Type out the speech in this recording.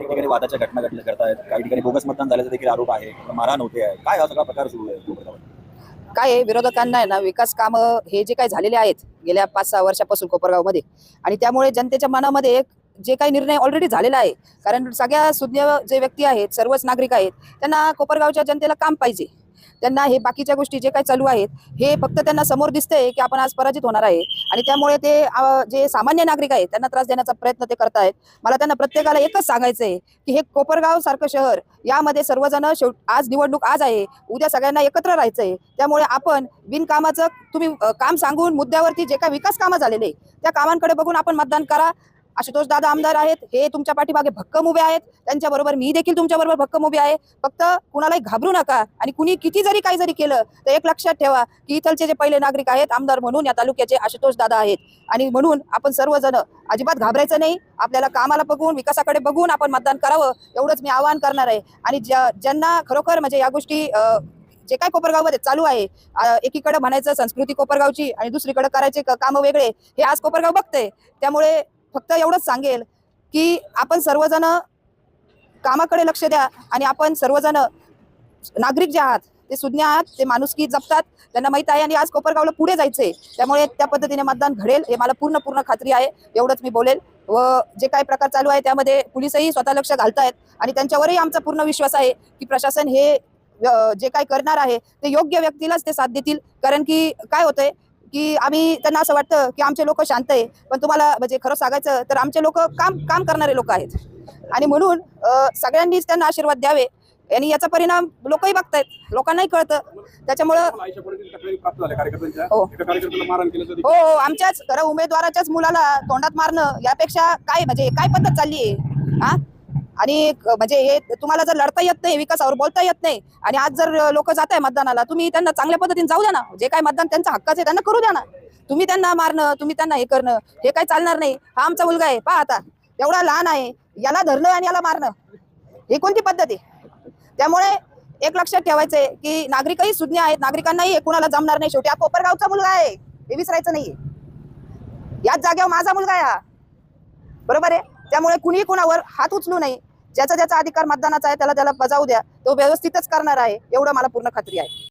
काही ठिकाणी वादाच्या घटना घडल्या करतायत काही ठिकाणी बोगस मतदान झाल्याचा देखील आरोप आहे. मारहाण होते आहे. काय हा सगळा प्रकार सुरू आहे काय आहे? विरोधकांना आहे ना विकास कामं हे जे काही झालेले आहेत गेल्या पाच सहा वर्षापासून कोपरगावमध्ये. आणि त्यामुळे जनतेच्या मनामध्ये एक जे काही निर्णय ऑलरेडी झालेला आहे कारण सगळ्या सुज्ञ जे व्यक्ती आहेत सर्वच नागरिक आहेत त्यांना कोपरगावच्या जनतेला काम पाहिजे. त्यांना हे बाकीच्या गोष्टी जे काही चालू आहेत हे फक्त त्यांना समोर दिसतंय की आपण आज पराजित होणार आहे. आणि त्यामुळे ते जे सामान्य नागरिक आहेत त्यांना त्रास देण्याचा प्रयत्न ते करतायत. मला त्यांना प्रत्येकाला एकच सांगायचं आहे की हे कोपरगाव सारखं शहर यामध्ये सर्वजण शेवट आज निवडणूक आज आहे उद्या सगळ्यांना एकत्र राहायचं आहे त्यामुळे आपण बिनकामाचं तुम्ही काम सांगून मुद्द्यावरती जे काही विकास कामं झालेले त्या कामांकडे बघून आपण मतदान करा. आशुतोष दादा आमदार आहेत हे तुमच्या पाठीमागे भक्कम उभे आहेत. त्यांच्याबरोबर मी देखील तुमच्याबरोबर भक्कम उभे आहे. फक्त कुणालाही घाबरू नका आणि कुणी किती जरी काही जरी केलं तर एक लक्षात ठेवा की इथलचे जे पहिले नागरिक आहेत आमदार म्हणून या तालुक्याचे आशुतोष दादा आहेत. आणि म्हणून आपण सर्वजण अजिबात घाबरायचं नाही. आपल्याला कामाला बघून विकासाकडे बघून आपण मतदान करावं एवढंच मी आवाहन करणार आहे. आणि ज्या ज्यांना खरोखर म्हणजे या गोष्टी जे काय कोपरगावमध्ये चालू आहे एकीकडे म्हणायचं संस्कृती कोपरगावची आणि दुसरीकडे करायचे कामं वेगळे हे आज कोपरगाव बघतंय. त्यामुळे फक्त एवढंच सांगेल की आपण सर्वजण कामाकडे लक्ष द्या आणि आपण सर्वजण नागरिक जे आहात ते सुज्ञ आहात ते माणुसकी जपतात. त्यांना माहीत आहे आणि आज कोपरगावला पुढे जायचंय. त्यामुळे त्या पद्धतीने मतदान घडेल. हे मला पूर्ण पूर्ण खात्री आहे. एवढंच मी बोलेल. व जे काही प्रकार चालू आहे त्यामध्ये पोलिसही स्वतः लक्ष घालतायत आणि त्यांच्यावरही आमचा पूर्ण विश्वास आहे की प्रशासन हे जे काय करणार आहे ते योग्य व्यक्तीलाच ते साथ देतील. कारण की काय होतंय की आम्ही त्यांना असं वाटतं की आमचे लोक शांत आहे. पण तुम्हाला म्हणजे खरं सांगायचं तर आमचे लोक काम काम करणारे लोक आहेत. आणि म्हणून सगळ्यांनीच त्यांना आशीर्वाद द्यावे. आणि याचा परिणाम लोकही बघतायत. लोकांनाही कळतं. त्याच्यामुळं हो. हो हो आमच्याच खरं उमेदवाराच्याच मुलाला तोंडात मारणं यापेक्षा काय म्हणजे काय पद्धत चालली आहे हा? आणि म्हणजे हे तुम्हाला जर लढता येत नाही विकासावर बोलता येत नाही आणि आज जर लोक जात आहे मतदानाला तुम्ही त्यांना चांगल्या पद्धतीने जाऊ द्या ना. जे काय मतदान त्यांचा हक्काचं आहे त्यांना करू द्या ना. तुम्ही त्यांना मारणं तुम्ही त्यांना हे करणं हे काय चालणार नाही. हा आमचा मुलगा आहे पहा आता. एवढा लहान आहे. याला धरणं आणि याला मारणं. ही कोणती पद्धत आहे? त्यामुळे एक लक्षात ठेवायचंय की नागरिकही सुज्ञ आहेत. नागरिकांनाही हे कुणाला जमणार नाही. शेवटी हा कोपरगावचा मुलगा आहे. हे विसरायचं नाहीये. याच जागेवर माझा मुलगा आहे हा. बरोबर आहे? त्यामुळे कुणीही कुणावर हात उचलू नये. ज्याचा ज्याचा अधिकार मतदानाचा आहे त्याला त्याला बजावू द्या. तो व्यवस्थितच करणार आहे एवढं मला पूर्ण खात्री आहे.